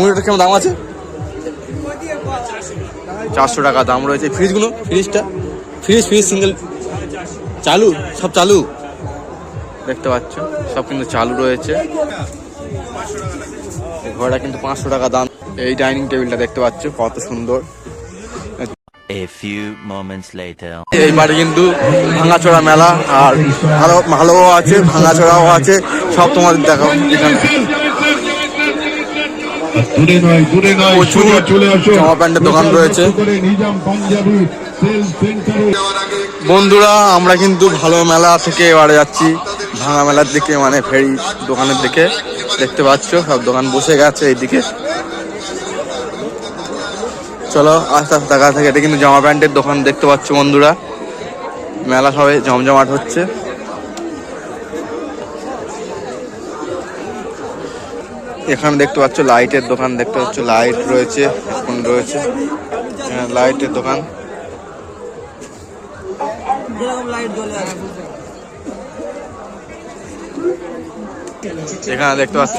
মুড়িটার কেমন দাম আছে? চারশো টাকা দাম রয়েছে ফ্রিজগুলো ফ্রিজটা। ফ্রিজ ফ্রিজ সিঙ্গেল চালু? সব চালু? দেখতে পাচ্ছ সব কিন্তু চালু রয়েছে। ঘরটা কিন্তু পাঁচশো টাকা দাম। এই ডাইনিং টেবিলটা দেখতে পাচ্ছ কত সুন্দর। A few moments later. এই বাড়ি কিন্তু ভাঙাচোরা মেলা আর ভালো ভালোও আছে ভাঙাচোরাও আছে। সব তোমাদের দেখাও দূরে নয় দূরে নয় সোজা চলে আসো জামা প্যান্টের দোকান রয়েছে। বন্ধুরা আমরা কিন্তু ভালো মেলা থেকে এবারে যাচ্ছি। ভাঙা মেলার দিকে মানে ফেরি দোকানের দিকে। দেখতে পাচ্ছ সব দোকান বসে গেছে এইদিকে। চলো আস্তে আস্তে দেখা থেকে। এটা কিন্তু জামা প্যান্টের দোকান দেখতে পাচ্ছ বন্ধুরা। মেলা সবাই জমজমাট হচ্ছে। এখানে দেখতে পাচ্ছ লাইটের দোকান দেখতে পাচ্ছ লাইট রয়েছে এখন রয়েছে। হ্যাঁ, লাইটের দোকান। এখানে দেখতে পাচ্ছ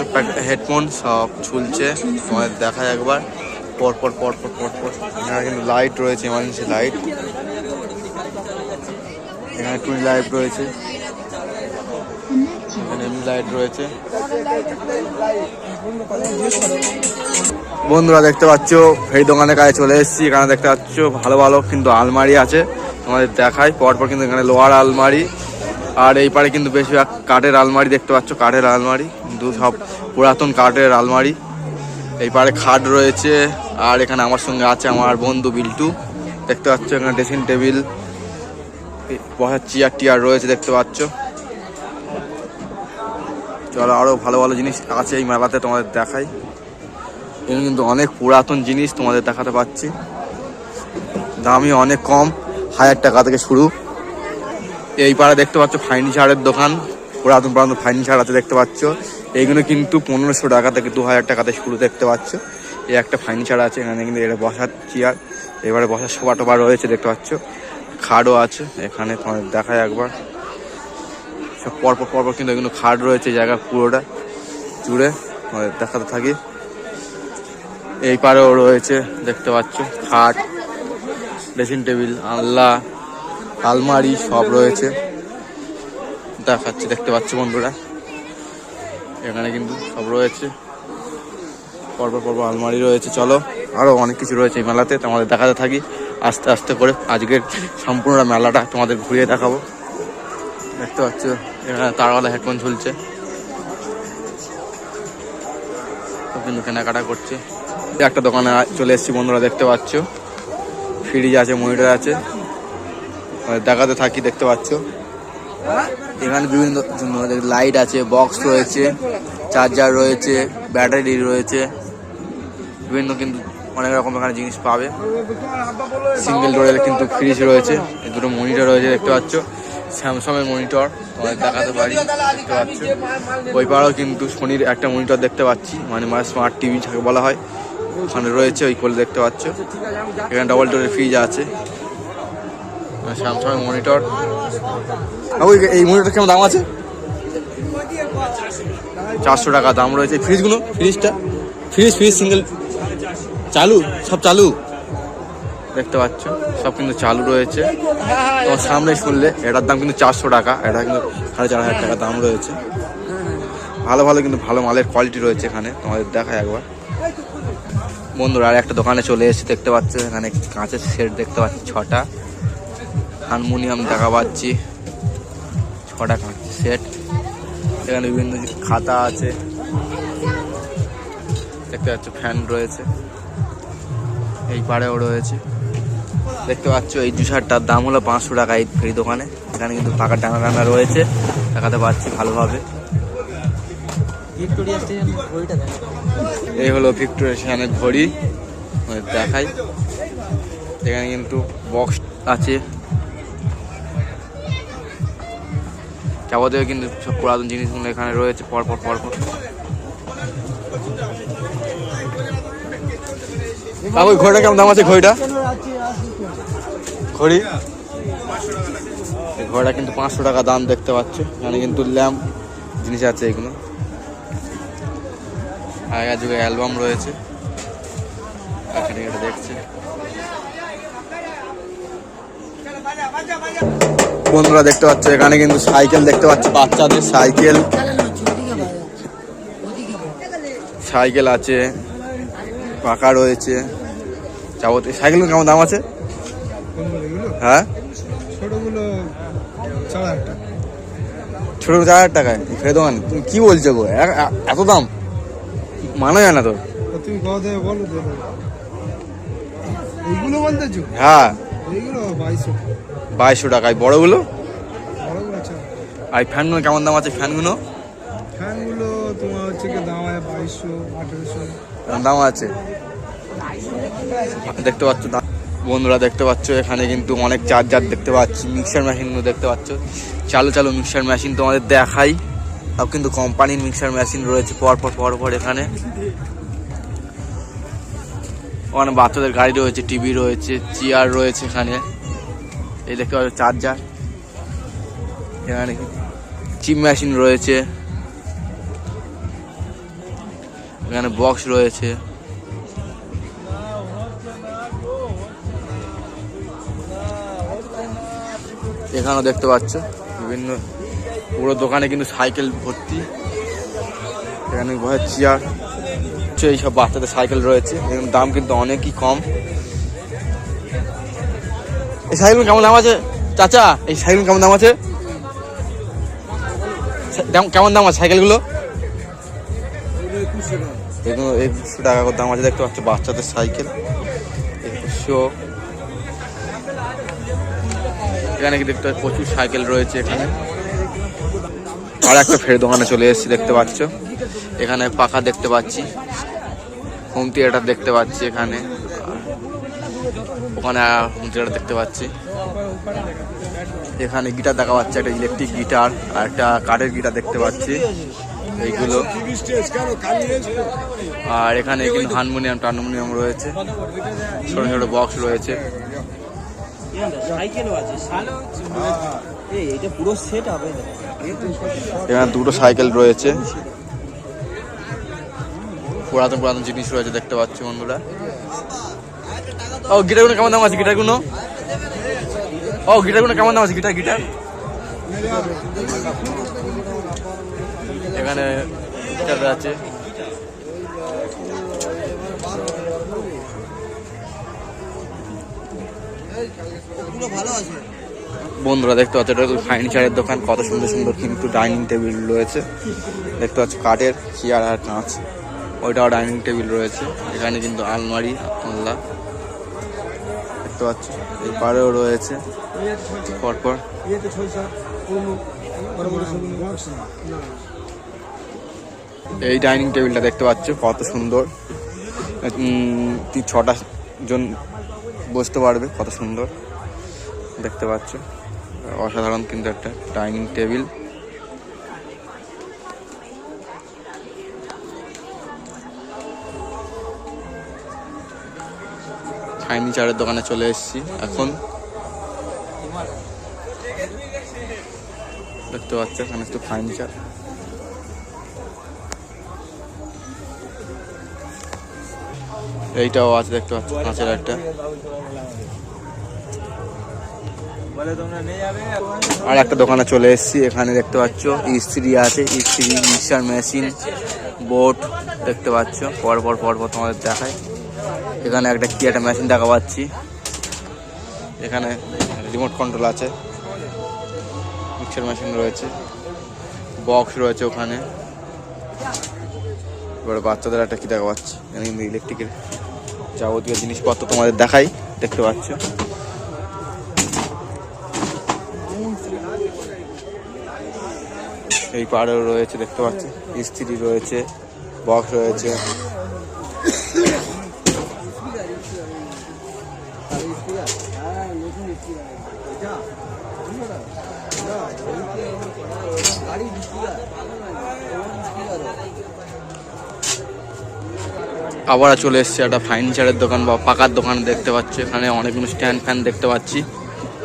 হেডফোন সব ঝুলছে তোমাদের দেখায় একবার। পর পর পর পর পর পর। এখানে কিন্তু লাইট রয়েছে এমার্জেন্সি লাইট এখানে টুই লাইট রয়েছে। এখানে লাইট রয়েছে। বন্ধুরা দেখতে পাচ্ছ, এই দোকানের কাছে চলে এসেছি। এখানে দেখতে পাচ্ছ, ভালো ভালো কিন্তু আলমারি আছে। তোমাদের দেখায় পরপর কিন্তু এখানে লোহার আলমারি। আর এই পারে কিন্তু বেশিরভাগ কাঠের আলমারি দেখতে পাচ্ছ, কাঠের আলমারি। কিন্তু সব পুরাতন কাঠের আলমারি। এই পারে খাট রয়েছে, আর এখানে আমার সঙ্গে আছে আমার বন্ধু বিল্টু। দেখতে পাচ্ছ, এখানে ড্রেসিং টেবিল বসার চেয়ার টিয়ার রয়েছে দেখতে পাচ্ছ। চলো আরও ভালো ভালো জিনিস আছে এই মেলাতে তোমাদের দেখাই। এগুলো কিন্তু অনেক পুরাতন জিনিস তোমাদের দেখাতে পাচ্ছি। দামই অনেক কম, হাজার টাকা থেকে শুরু। এই পাড়ে দেখতে পাচ্ছ ফার্নিচারের দোকান, পুরাতন পুরাতন ফার্নিচার আছে দেখতে পাচ্ছ। এইগুলো কিন্তু পনেরোশো টাকা থেকে দু হাজার টাকাতে শুরু দেখতে পাচ্ছ। এই একটা ফার্নিচার আছে, এখানে কিন্তু এটা বসার চেয়ার এবারে বসার সোফা টোফা রয়েছে দেখতে পাচ্ছ। খাটও আছে, এখানে তোমাদের দেখায় একবার। সব পরপর পরপর কিন্তু এগুলো খাট রয়েছে জায়গা পুরোটা। জুড়ে দেখাতে থাকি। এই পারেও রয়েছে, দেখতে পাচ্ছ, খাট ড্রেসিং টেবিল আল্লা আলমারি সব রয়েছে। দেখাচ্ছি, দেখতে পাচ্ছ বন্ধুরা। এখানে কিন্তু সব রয়েছে। পরপর পরপর আলমারি রয়েছে, চলো। আরও অনেক কিছু রয়েছে এই মেলাতে, তোমাদের দেখাতে থাকি। আস্তে আস্তে করে আজকের সম্পূর্ণ মেলাটা তোমাদের ঘুরিয়ে দেখাবো। দেখতে পাচ্ছ এখানে তারওয়ালা হেডফোন ঝুলছে। কিন্তু কেনাকাটা করছে। একটা দোকানে চলে এসেছি বন্ধুরা, দেখতে পাচ্ছ? ফ্রিজ আছে, মনিটর আছে। দেখাতে থাকি, দেখতে পাচ্ছ? এখানে বিভিন্ন লাইট আছে বক্স রয়েছে চার্জার রয়েছে ব্যাটারি রয়েছে। বিভিন্ন কিন্তু অনেক রকম এখানে জিনিস পাবে। সিঙ্গেল ডোরের কিন্তু ফ্রিজ রয়েছে দুটো মনিটর রয়েছে, দেখতে পাচ্ছ? স্যামসাংয়ের মনিটর, তোমাদের দেখাতে পারি, দেখতে পাচ্ছ। ওই পাড়াও কিন্তু সোনির একটা মনিটর দেখতে পাচ্ছি মানে মানে স্মার্ট টিভি যাকে বলা হয়। ওখানে রয়েছে, ওই কোলে দেখতে পাচ্ছ। এখানে ডবল ডোরের ফ্রিজ আছে। স্যামসাংয়ের মনিটর। ওই এই মনিটর কেমন দাম আছে? চারশো টাকা দাম রয়েছে। ফ্রিজগুলো ফ্রিজটা ফ্রিজ ফ্রিজ সিঙ্গেল চালু? সব চালু? দেখতে পাচ্ছ? সব কিন্তু চালু রয়েছে। তোমার সামনে শুনলে এটার দাম কিন্তু চারশো টাকা। এটা কিন্তু সাড়ে চার হাজার টাকা দাম রয়েছে। ভালো ভালো কিন্তু ভালো মালের কোয়ালিটি রয়েছে এখানে। তোমাদের দেখায় একবার। বন্ধুরা আর একটা দোকানে চলে এসেছি, দেখতে পাচ্ছ? এখানে কাঁচের সেট দেখতে পাচ্ছি, ছটা। হারমোনিয়াম দেখা পাচ্ছি। ছটা কাঁচের সেট এখানে বিভিন্ন খাতা আছে। দেখতে পাচ্ছ ফ্যান রয়েছে। এই পাড়েও রয়েছে। দেখতে পাচ্ছ এই জুসারটার দাম হলো পাঁচশো টাকা এই ফেরি দোকানে। এখানে কিন্তু টাকা টানা টানা রয়েছে দেখাতে পাচ্ছি ভালোভাবে। এই হলো ভিক্টোরিয়া স্টেশনের ঘড়ি দেখাই। এখানে কিন্তু বক্স আছে। যাবতীয় কিন্তু সব পুরাতন জিনিসগুলো এখানে রয়েছে পরপর পরপর ওই ঘড়িটা কেমন দাম আছে ঘড়িটা? ঘড়ি। ঘড়িটা কিন্তু পাঁচশো টাকা দাম দেখতে পাচ্ছ। এখানে কিন্তু ল্যাম্প জিনিস আছে এগুলো। আগের যুগে অ্যালবাম রয়েছে। এখানে এটা দেখছে। বন্ধুরা দেখতে পাচ্ছ, এখানে কিন্তু সাইকেল দেখতে পাচ্ছ, বাচ্চাদের সাইকেল। সাইকেল আছে পাকা রয়েছে। যাবতীয় সাইকেলগুলো কেমন দাম আছে? হ্যাঁ? ছোটগুলো চার হাজার টাকা। ছোট চার হাজার টাকায়? ফেরে দোকান? তুমি কি বলছো গো? এত দাম? মানা যায় না তো। তুমি কত বলো এইগুলো বলতেছো হ্যাঁ। এইগুলো বাইশশো। বাইশশো টাকায়। বড়গুলো? আর ফ্যানগুলো কেমন দাম আছে? ফ্যানগুলো? ফ্যানগুলো তোমার হচ্ছে কি দাম বাইশশো আঠেরোশো। দাম আছে। দেখতে পাচ্ছ দাম। বন্ধুরা দেখতে পাচ্ছ, এখানে কিন্তু অনেক চার্জার দেখতে পাচ্ছি। মিক্সার মেশিনগুলো দেখতে পাচ্ছ। চালু চালু মিক্সার মেশিন তোমাদের দেখাই। সব কিন্তু কোম্পানির মিক্সার মেশিন রয়েছে পরপর পর পর পর এখানে। ওখানে বাচ্চাদের গাড়ি রয়েছে, টিভি রয়েছে, চেয়ার রয়েছে এখানে। এই দেখতে পাচ্ছ চার্জার এখানে চিপ মেশিন রয়েছে। এখানে বক্স রয়েছে। এখানেও দেখতে পাচ্ছ। বিভিন্ন পুরো দোকানে কিন্তু সাইকেল ভর্তি। এখানে ভয়ের চেয়ার হচ্ছে এইসব বাচ্চাদের সাইকেল রয়েছে। এর দাম কিন্তু অনেকই কম। এই সাইকেল কেমন দাম আছে? চাচা, এই সাইকেল কেমন দাম আছে? কেমন দাম আছে সাইকেলগুলো? এগুলো একুশশো টাকা। দাম আছে। দেখতে পাচ্ছ বাচ্চাদের সাইকেল। একুশশো। এখানে কি দেখতে প্রচুর সাইকেল রয়েছে এখানে। আর একটা ফের দোকানে চলে এসেছি, দেখতে পাচ্ছ? এখানে পাখা দেখতে পাচ্ছি। হোম থিয়েটার দেখতে পাচ্ছি এখানে। ওখানে হোম থিয়েটার দেখতে পাচ্ছি। এখানে গিটার দেখা পাচ্ছে একটা ইলেকট্রিক গিটার আর একটা কাঠের গিটার দেখতে পাচ্ছি। এইগুলো। আর এখানে হারমোনিয়াম টারমোনিয়াম রয়েছে। ছোট ছোট বক্স রয়েছে। এখানে দুটো সাইকেল রয়েছে। পুরাতন পুরাতন জিনিস রয়েছে দেখতে পাচ্ছি বন্ধুরা। ও, গিটারগুলো কেমন দাম আছে? গিটারগুলো? ও, গিটারগুলো কেমন দাম আছে? Guitar guitar? এখানে গিটার আছে বন্ধুরা, দেখতে পাচ্ছ, এটা ফার্নিচারের দোকান। কত সুন্দর সুন্দর কিন্তু ডাইনিং টেবিল রয়েছে। দেখতে পাচ্ছ, কাঠের চেয়ার আর কাঁচ। ওইটাও ডাইনিং টেবিল রয়েছে। এখানে কিন্তু আলমারি, আলনা। দেখতে পাচ্ছ এই পাড়েও রয়েছে। পরপর। এই ডাইনিং টেবিলটা দেখতে পাচ্ছ, কত সুন্দর। ছটা জন বসতে পারবে, কত সুন্দর। দেখতে পাচ্ছ। অসাধারণ কিন্তু একটা ডাইনিং টেবিল। ফার্নিচারের দোকানে চলে এসেছি এখন। দেখতে পাচ্ছ, এখানে একটু ফার্নিচার এইটাও আছে, দেখতে পাচ্ছ, কাঁচের একটা। আর একটা দোকানে চলে এসেছি, এখানে দেখতে পাচ্ছ ইস্ত্রি আছে ইস্ত্রি মিক্সার মেশিন, বোট দেখতে পাচ্ছ, পর পর পর পর তোমাদের দেখায় এখানে একটা কি একটা মেশিন দেখা পাচ্ছি। এখানে রিমোট কন্ট্রোল আছে, মিক্সার মেশিন রয়েছে বক্স রয়েছে ওখানে। এবারে বাচ্চাদের একটা কি দেখা পাচ্ছি এখানে ইলেকট্রিকের যাবতীয় জিনিসপত্র তোমাদের দেখাই, দেখতে পাচ্ছ। এই পাড়েও রয়েছে, দেখতে পাচ্ছি ইস্ত্রি রয়েছে, বক্স রয়েছে। আবার চলে এসছে একটা ফার্নিচারের দোকান বা পাকার দোকান দেখতে পাচ্ছি। এখানে অনেকগুলো স্ট্যান্ড ফ্যান দেখতে পাচ্ছি।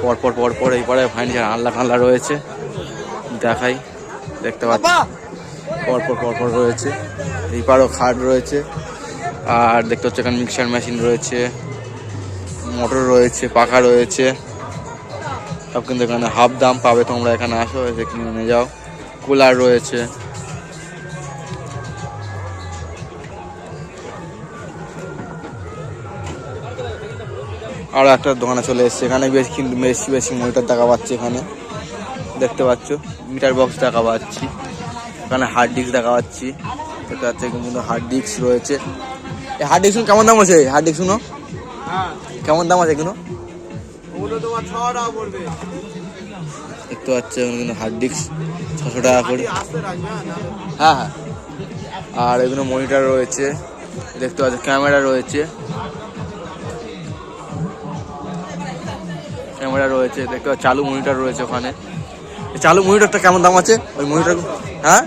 পরপর পরপর এই ফার্নিচার আনলা কানলা রয়েছে। দেখাই। দেখতে পাচ্ছি পরপর পরপর রয়েছে। এই পারও খাট রয়েছে। আর দেখতে হচ্ছে এখানে মিক্সার মেশিন রয়েছে। মোটর রয়েছে, পাখা রয়েছে। সব কিন্তু এখানে হাফ দাম পাবে। তোমরা এখানে আসো, এসে কিনে নিয়ে যাও। কুলার রয়েছে। আরও একটা দোকানে চলে এসছে। এখানে বেশ কিন্তু বেশি বেশি মনিটর দেখা পাচ্ছে এখানে। দেখতে পাচ্ছ মিটার বক্স দেখা পাচ্ছি। এখানে হার্ড ডিস্ক দেখা পাচ্ছি। দেখতে পাচ্ছি কিন্তু হার্ড ডিস্ক রয়েছে। এই হার্ড ডিস্ক কেমন দাম আছে? হার্ড ডিস্ক শুনো। কেমন দাম আছে এগুলো? দেখতে পাচ্ছি কিন্তু হার্ড ডিস্ক ছশো টাকা করে। হ্যাঁ হ্যাঁ হ্যাঁ। আর এগুলো মনিটর রয়েছে। দেখতে পাচ্ছি ক্যামেরা রয়েছে। ক্যামেরা রয়েছে দেখতে পাচ্ছি চালু মনিটর রয়েছে ওখানে। চালু মনিটরটা কেমন দাম আছে? ওই মনিটর হ্যাঁ?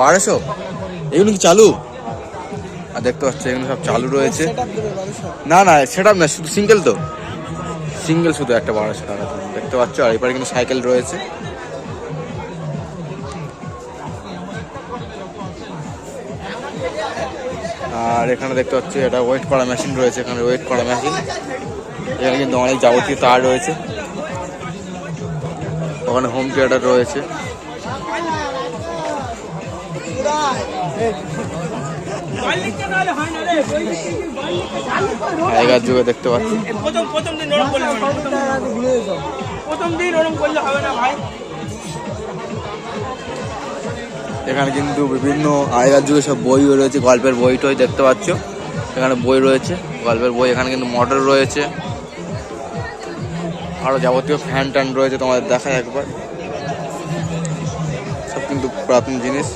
বারোশো? এগুলো কি চালু? আর দেখতে পাচ্ছি, এগুলো সব চালু রয়েছে। না না, সেটা না, শুধু সিঙ্গেল তো। সিঙ্গেল শুধু একটা বারোশো টাকা। দেখতে পাচ্ছ, আর এপারে কিন্তু সাইকেল রয়েছে। আর এখানে দেখতে পাচ্ছি, এটা ওয়েট করা মেশিন রয়েছে, এখানে ওয়েট করা মেশিন এখানে কিন্তু অনেক যাবতীয় তার রয়েছে। ওখানে হোম থিয়েটার রয়েছে। আগেকার যুগে দেখতে পাচ্ছি। এখানে কিন্তু বিভিন্ন আগেকার যুগে সব বই রয়েছে গল্পের বই টই দেখতে পাচ্ছ। এখানে বই রয়েছে, গল্পের বই, এখানে কিন্তু মোটর রয়েছে। আরও যাবতীয় ফ্যান ট্যান রয়েছে তোমাদের দেখায় একবার। সব কিন্তু পুরাতন জিনিস।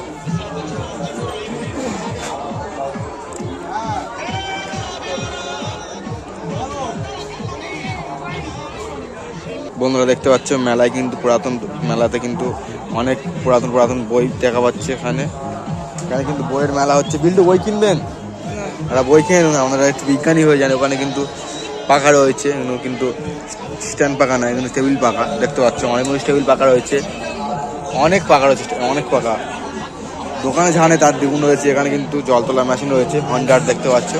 বন্ধুরা দেখতে পাচ্ছ মেলায় কিন্তু পুরাতন মেলাতে কিন্তু অনেক পুরাতন পুরাতন বই দেখা পাচ্ছে এখানে। এখানে কিন্তু বইয়ের মেলা হচ্ছে। বিল্টু বই কিনবেন? বই কিনে আপনারা একটু বিজ্ঞানী হয়ে যান ওখানে কিন্তু পাখা রয়েছে, এগুলো কিন্তু স্ট্যান্ড পাখা না, এগুলো টেবিল পাখা, দেখতে পাচ্ছ অনেকগুলো টেবিল পাকা রয়েছে। অনেক পাখা রয়েছে, অনেক পাকা দোকানে ঝানে তার দ্বিগুণ রয়েছে, এখানে কিন্তু জল তোলার মেশিন রয়েছে হন্ডার দেখতে পাচ্ছ।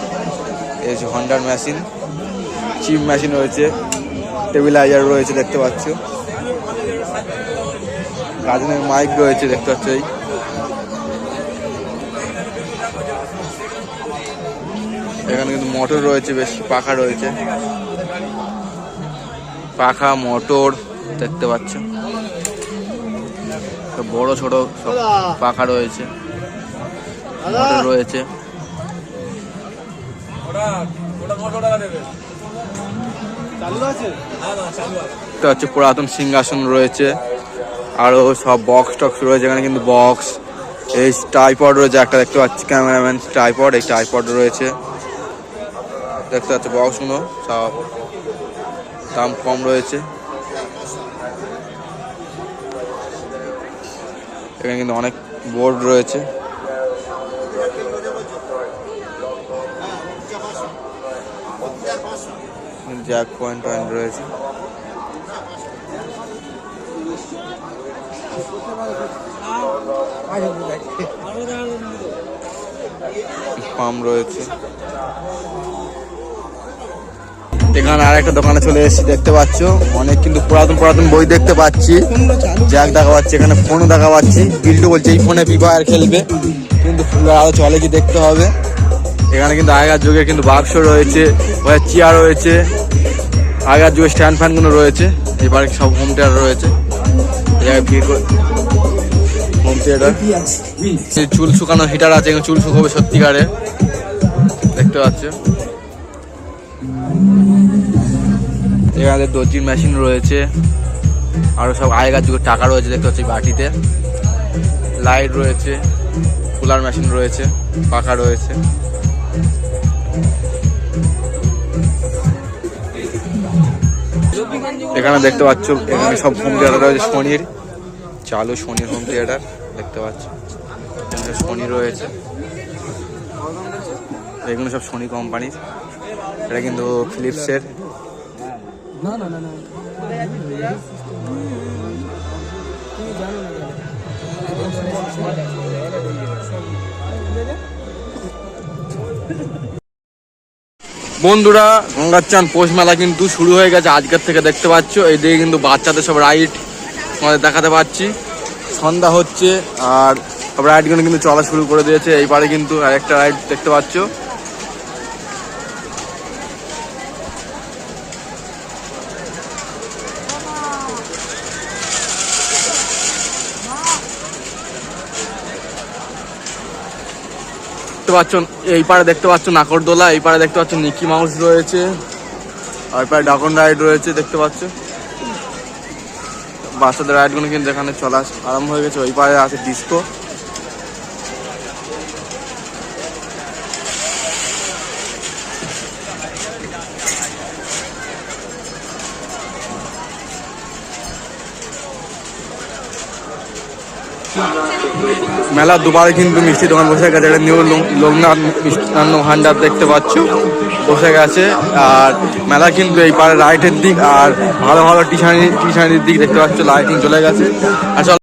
এই হচ্ছে হন্ডার মেশিন চিপ মেশিন রয়েছে টেবিলাইজার রয়েছে, দেখতে পাচ্ছ। গাজনের মাইক রয়েছে, দেখতে পাচ্ছ এই। এখানে কিন্তু মোটর রয়েছে, বেশ পাখা রয়েছে। পাখা, মোটর দেখতে পাচ্ছ। বড়, ছোট সব পাখা রয়েছে। মোটর রয়েছে। দেখতে হচ্ছে পুরাতন সিংহাসন রয়েছে। আরও সব বক্স টক্স রয়েছে, এখানে কিন্তু বক্স এই টাইপড রয়েছে, একটা দেখতে পাচ্ছি ক্যামেরাম্যান টাইপড এই টাইপড রয়েছে। দেখতে পাচ্ছি বক্সগুলো সব দাম কম রয়েছে। এখানে কিন্তু অনেক বোর্ড রয়েছে। জ্যাক পয়েন্ট পয়েন্ট রয়েছে। রয়েছে। এখানে আর একটা দোকানে চলে এসেছি, দেখতে পাচ্ছ। অনেক কিন্তু পুরাতন পুরাতন বই দেখতে পাচ্ছি। জ্যাক দেখা পাচ্ছি এখানে ফোনও দেখা পাচ্ছি বিল্টু বলছে, এই ফোনে ফ্রি ফায়ার খেলবে। কিন্তু ফুলের আরও চলে কি দেখতে হবে? এখানে কিন্তু আগেকার যুগে কিন্তু বাক্স রয়েছে চেয়ার রয়েছে। আগেকার যুগে স্ট্যান্ড ফ্যানগুলো রয়েছে। এবারে সব হোম থিয়েটার রয়েছে। হোম থিয়েটার চুল শুকানো হিটার আছে চুল শুকাবে সত্যিকারে। দেখতে পাচ্ছ। এখানে দর্জির মেশিন রয়েছে। আরও সব আগেকার যুগের টাকা রয়েছে, দেখতে পাচ্ছি বাটিতে। লাইট রয়েছে কুলার মেশিন রয়েছে, পাখা রয়েছে। এখানে দেখতে পাচ্ছ, এখানে সব হোম থিয়েটার রয়েছে শনির চালু শনির হোম থিয়েটার দেখতে পাচ্ছ। এখানে শনি রয়েছে। এগুলো সব সোনি কোম্পানির এটা কিন্তু ফিলিপসের বন্ধুরা গঙ্গার চান পৌষ মেলা কিন্তু শুরু হয়ে গেছে আজকের থেকে দেখতে পাচ্ছ। এই দিকে কিন্তু বাচ্চাদের সব রাইড তোমাদের দেখাতে পাচ্ছি। সন্ধ্যা হচ্ছে আর সব রাইডগুলো কিন্তু চলা শুরু করে দিয়েছে। এই পারে কিন্তু আরেকটা রাইড দেখতে পাচ্ছ। দেখতে পাচ্ছ এই পাড়ে দেখতে পাচ্ছ নাকরদোলা, এই পাড়ে দেখতে পাচ্ছ নিকি মাউস রয়েছে, আর পাড়ে ডাকন রাইড রয়েছে, দেখতে পাচ্ছ বাচ্চাদের রাইডগুলো কিন্তু এখানে চলা আরম্ভ হয়ে গেছে, ওই পাড়ে আছে ডিস্কো মেলা দুবারে কিন্তু মিষ্টি দোকান বসে গেছে। এটা নিউ লোকনাথ মিষ্টান্ন ভান্ডার দেখতে পাচ্ছ। বসে গেছে। আর মেলা কিন্তু এই পারে রাইটের দিক, আর ভালো ভালো টিশানি, টিশানির দিক দেখতে পাচ্ছ। লাইটিং চলে গেছে। আসলে